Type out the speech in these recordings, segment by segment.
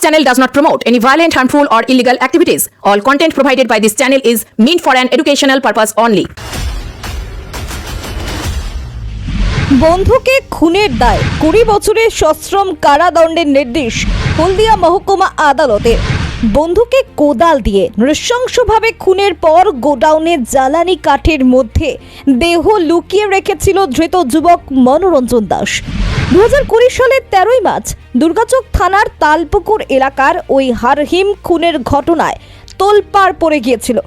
Channel does not promote any violent, harmful, or illegal activities. All content provided by this channel is meant for an educational purpose only. বন্ধুকে খুনের দায় কুড়ি বছরের সশ্রম কারাদণ্ডের নির্দেশ হলদিয়া মহকুমা আদালতে বন্ধুকে কোদাল দিয়ে নৃশংসভাবে খুনের পর গোডাউনে জ্বালানি কাঠের মধ্যে দেহ লুকিয়ে রেখেছিল ধৃত যুবক মনোরঞ্জন দাস দু হাজার কুড়ি সালের তেরোই মার্চ দুর্গাচক থানার তালপুকুর এলাকার ওই হারহিম খুনের ঘটনায় তোলপাড় পড়ে গিয়েছিল।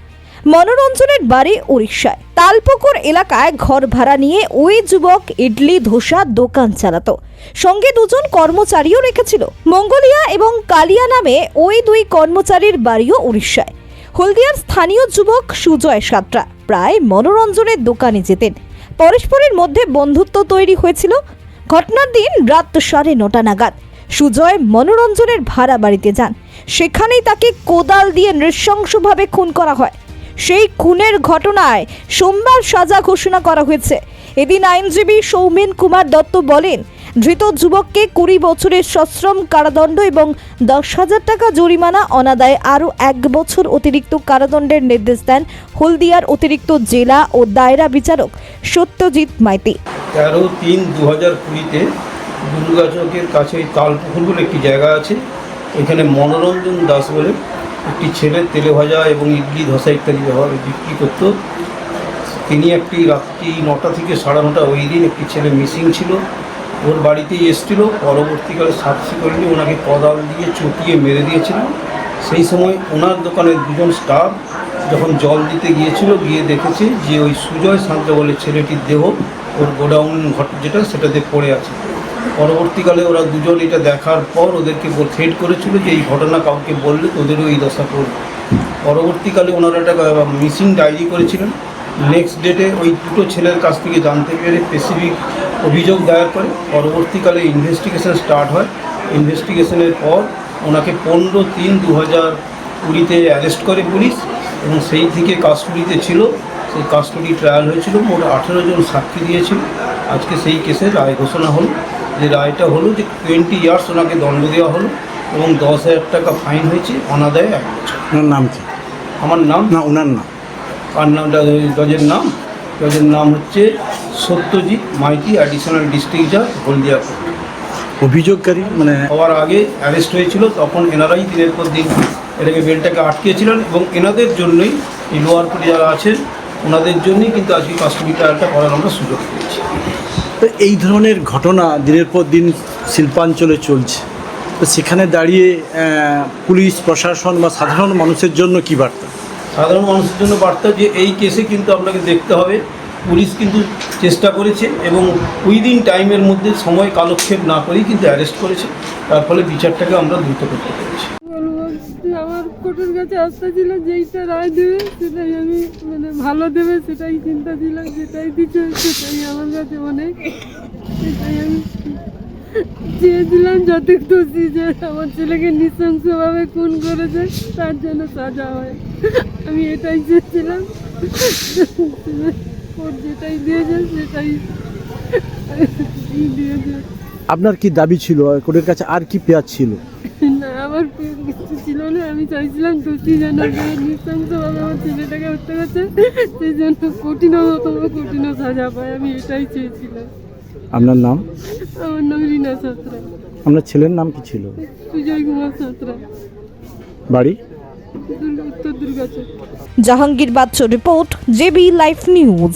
মনোরঞ্জনের বাড়ি উড়িষ্যায়। তালপুকুর এলাকায় ঘর ভাড়া নিয়ে ওই যুবক ইডলি ধোসা দোকান চালাতো। সঙ্গে দুজন কর্মচারীও রেখেছিল। মঙ্গলিয়া এবং কালিয়া নামে ওই দুই কর্মচারীর বাড়িও উড়িষ্যায়। হলদিয়ার স্থানীয় যুবক সুজয় সাতরা প্রায় মনোরঞ্জনের দোকানে যেতেন। পরস্পরের মধ্যে বন্ধুত্ব তৈরি হয়েছিল। ঘটনার দিন রাত সাড়ে নটা নাগাদ। সুজয় মনোরঞ্জনের ভাড়া বাড়িতে যান। সেখানেই তাকে কোদাল দিয়ে নৃশংসভাবে খুন করা হয়। সেই খুনের ঘটনায় সোমবার সাজা ঘোষণা করা হয়েছে। এদিন আইনজীবী সৌমেন কুমার দত্ত বলেন, ধৃত যুবককে কুড়ি বছরের সশ্রম কারাদণ্ড এবং দশ হাজার টাকা জরিমানা অনাদায়ে আরও এক বছর অতিরিক্ত কারাদণ্ডের নির্দেশ দেন হলদিয়ার অতিরিক্ত জেলা ও দায়রা বিচারক সত্যজিৎ মাইতি। তেরো তিন দু হাজার কুড়িতে দুর্গাচকের কাছে তালপুকুর বলে একটি জায়গা আছে। এখানে মনোরঞ্জন দাস বলে একটি ছেলে তেলে ভাজা এবং ইডলি, ধসা ইত্যাদি ব্যবহার বিক্রি করতো। তিনি একটি রাত্রি নটা থেকে সাড়ে নটা ওই দিন একটি ছেলে মিসিং ছিল। ওর বাড়িতেই এসেছিল। পরবর্তীকালে সাবসিকুয়েন্টলি ওনাকে কদাল দিয়ে চটিয়ে মেরে দিয়েছিল। সেই সময় ওনার দোকানের দুজন স্টাফ যখন জল দিতে গিয়েছিল, গিয়ে দেখেছে যে ওই সুজয় শান্ত বলে ছেলেটির দেহ ওর গোডাউন ঘট যেটা সেটাতে পড়ে আছে। পরবর্তীকালে ওরা দুজন এটা দেখার পর ওদেরকে থ্রেট করেছিল যে এই ঘটনা কাউকে বললে তোদেরও এই দশা করবে পরবর্তীকালে ওনারা একটা মিসিং ডায়েরি করেছিলেন। নেক্সট ডেটে ওই দুটো ছেলের কাছ থেকে জানতে পেরে স্পেসিফিক অভিযোগ দায়ের করে। পরবর্তীকালে ইনভেস্টিগেশন স্টার্ট হয়। ইনভেস্টিগেশনের পর ওনাকে পনেরো তিন দু হাজার কুড়িতে অ্যারেস্ট করে পুলিশ এবং সেই থেকে কাস্টডিতে ছিল সেই কাস্টডি ট্রায়াল হয়েছিল মোট আঠেরো জন সাক্ষী দিয়েছিল। আজকে সেই কেসে রায় ঘোষণা হলো। যে রায়টা হলো যে টোয়েন্টি ইয়ার্স ওনাকে দণ্ড দেওয়া হলো এবং দশ হাজার টাকা ফাইন হয়েছে অনাদায় এক বছর। ওনার নাম কি? আমার নাম? না ওনার নাম। আর নাম জজের নাম? জজের নাম হচ্ছে সত্যজিৎ মাইতি অ্যাডিশনাল ডিস্ট্রিক্ট জাজ হলদিয়া অভিযোগকারী মানে হওয়ার আগে অ্যারেস্ট হয়েছিল তখন এনারাই দিনের পর দিন এটাকে বেলটাকে আটকেছিলেন এবং এনাদের জন্যই এই লোয়ার কোর্টে যারা আছেন ওনাদের জন্যই কিন্তু আজকে ট্রায়ালটা করার আমরা সুযোগ পেয়েছি। তো এই ধরনের ঘটনা দিনের পর দিন শিল্পাঞ্চলে চলছে। তো সেখানে দাঁড়িয়ে পুলিশ প্রশাসন বা সাধারণ মানুষের জন্য কি বার্তা? সাধারণ মানুষের জন্য বার্তা যে এই কেসে কিন্তু আপনাকে দেখতে হবে। পুলিশ কিন্তু চেষ্টা করেছে এবং উইদিন টাইমের মধ্যে সময় কালক্ষেপ না করেই কিন্তু অ্যারেস্ট করেছে। তার ফলে বিচারটাকে আমরা দ্রুত করতে পেরেছি। আমার কোর্টের কাছে আস্থা ছিল যেইটা রায় দেবে, সেটাই আমি মানে ভালো দেবে, সেটাই চিন্তা ছিল, যেটাই দিচ্ছে সেটাই আমার কাছে অনেক সেটাই আমি চেয়েছিলাম যাতে দোষী যে আমার ছেলেকে নৃশংসভাবে খুন করেছে, তার জন্য সাজা হয়। আমি এটাই চেয়েছিলাম। কোর্ট যেটাই দিয়েছে, সেটাই দিয়েছে। আপনার কি দাবি ছিল? কোর্টের কাছে আর কি পেয়ার ছিল? আমার প্রিয় কিছু ছিল না আমি চাইছিলাম দোষী যেন নৃশংসভাবে আমার ছেলেটাকে হত্যা করছে সেই জন্য কঠিনতম কঠিন সাজা পায় আমি এটাই চেয়েছিলাম। আপনার নাম? আমার নাম রিনা সাঁতরা আপনার ছেলের নাম কি ছিল? সুজয় কুমার সাঁতরা বাড়ি? Jahangir Bachchu report JB life news.